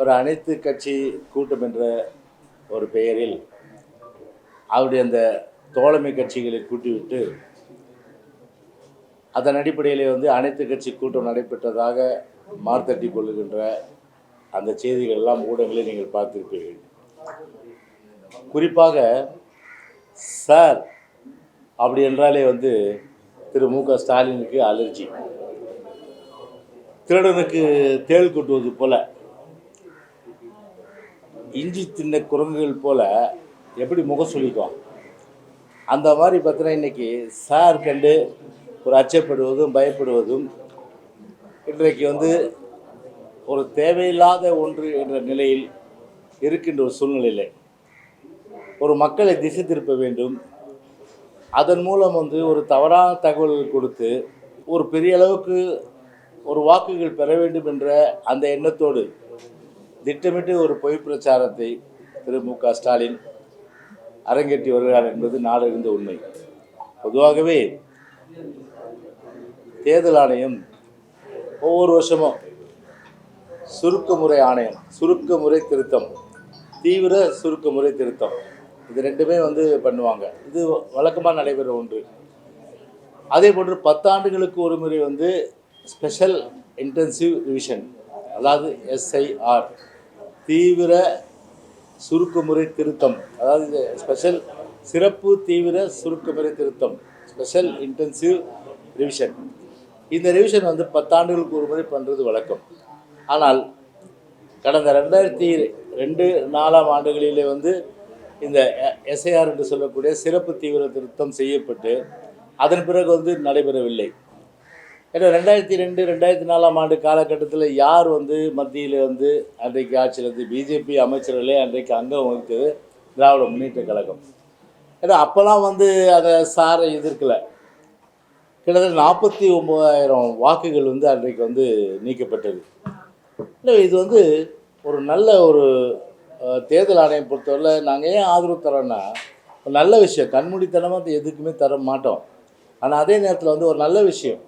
ஒரு அனைத்து கட்சி கூட்டம் என்ற ஒரு பெயரில் அவருடைய அந்த தோழமை கட்சிகளை கூட்டிவிட்டு அதன் அடிப்படையிலே வந்து அனைத்து கட்சி கூட்டம் நடைபெற்றதாக மார்த்தட்டி கொள்ளுகின்ற அந்த செய்திகள் எல்லாம் ஊடகங்களில் நீங்கள் பார்த்திருப்பீர்கள். குறிப்பாக சார் அப்படி என்றாலே வந்து திரு. மு. க. ஸ்டாலினுக்கு அலர்ஜி. திருடனுக்கு தேள் கொட்டுவது போல. இஞ்சி தின்ன குரங்குகள் போல் எப்படி முகம் சொல்லிக்கும் அந்த மாதிரி பார்த்தீங்கன்னா இன்றைக்கி சார் கண்டு ஒரு அச்சப்படுவதும் பயப்படுவதும் இன்றைக்கு வந்து ஒரு தேவையில்லாத ஒன்று என்ற நிலையில் இருக்கின்ற ஒரு சூழ்நிலையில் ஒரு மக்களை திசை திருப்ப வேண்டும். அதன் மூலம் வந்து ஒரு தவறான தகவல்கள் கொடுத்து ஒரு பெரிய அளவுக்கு ஒரு வாக்குகள் பெற வேண்டும் என்ற அந்த எண்ணத்தோடு திட்டமிட்டு ஒரு பொய் பிரச்சாரத்தை திரு மு க ஸ்டாலின் அரங்கேற்றி வருகிறார் என்பது நாடறிந்த உண்மை. பொதுவாகவே தேர்தல் ஆணையம் ஒவ்வொரு வருஷமும் சுருக்கமுறை ஆணையம் சுருக்கமுறை திருத்தம் தீவிர சுருக்கமுறை திருத்தம். இது ரெண்டுமே வந்து பண்ணுவாங்க. இது வழக்கமாக நடைபெற ஒன்று. அதே போன்று பத்தாண்டுகளுக்கு ஒரு முறை வந்து ஸ்பெஷல் இன்டென்சிவ் ரிவிஷன் அதாவது எஸ்ஐஆர். தீவிர சுருக்குமுறை திருத்தம். அதாவது ஸ்பெஷல் சிறப்பு தீவிர சுருக்குமுறை திருத்தம். ஸ்பெஷல் இன்டென்சிவ் ரிவிஷன் இந்த ரிவிஷன் வந்து பத்தாண்டுகளுக்கு ஒரு முறை பண்ணுறது வழக்கம். ஆனால் கடந்த ரெண்டாயிரத்தி ரெண்டு நாலாம் ஆண்டுகளிலே வந்து இந்த எஸ்ஐஆர் என்று சொல்லக்கூடிய சிறப்பு தீவிர திருத்தம் செய்யப்பட்டு அதன் பிறகு வந்து நடைபெறவில்லை. ஏன்னா ரெண்டாயிரத்தி ரெண்டு ரெண்டாயிரத்தி நாலாம் ஆண்டு காலகட்டத்தில் யார் வந்து மத்தியில் வந்து அன்றைக்கு ஆட்சியில் இருந்து பிஜேபி அமைச்சர்களே அன்றைக்கு அங்கம் வகித்தது திராவிட முன்னேற்ற கழகம். ஏன்னா அப்போல்லாம் வந்து அதை சாரை எதிர்க்கலை. கிட்டத்தட்ட நாற்பத்தி ஒம்பதாயிரம் வாக்குகள் வந்து அன்றைக்கு வந்து நீக்கப்பட்டது. இல்லை இது வந்து ஒரு நல்ல ஒரு தேர்தல் ஆணையம் பொறுத்தவரை நாங்கள் ஏன் ஆதரவு தரோன்னா ஒரு நல்ல விஷயம். கண்மூடித்தனமாக அது எதுக்குமே தர மாட்டோம். ஆனால் அதே நேரத்தில் வந்து ஒரு நல்ல விஷயம்.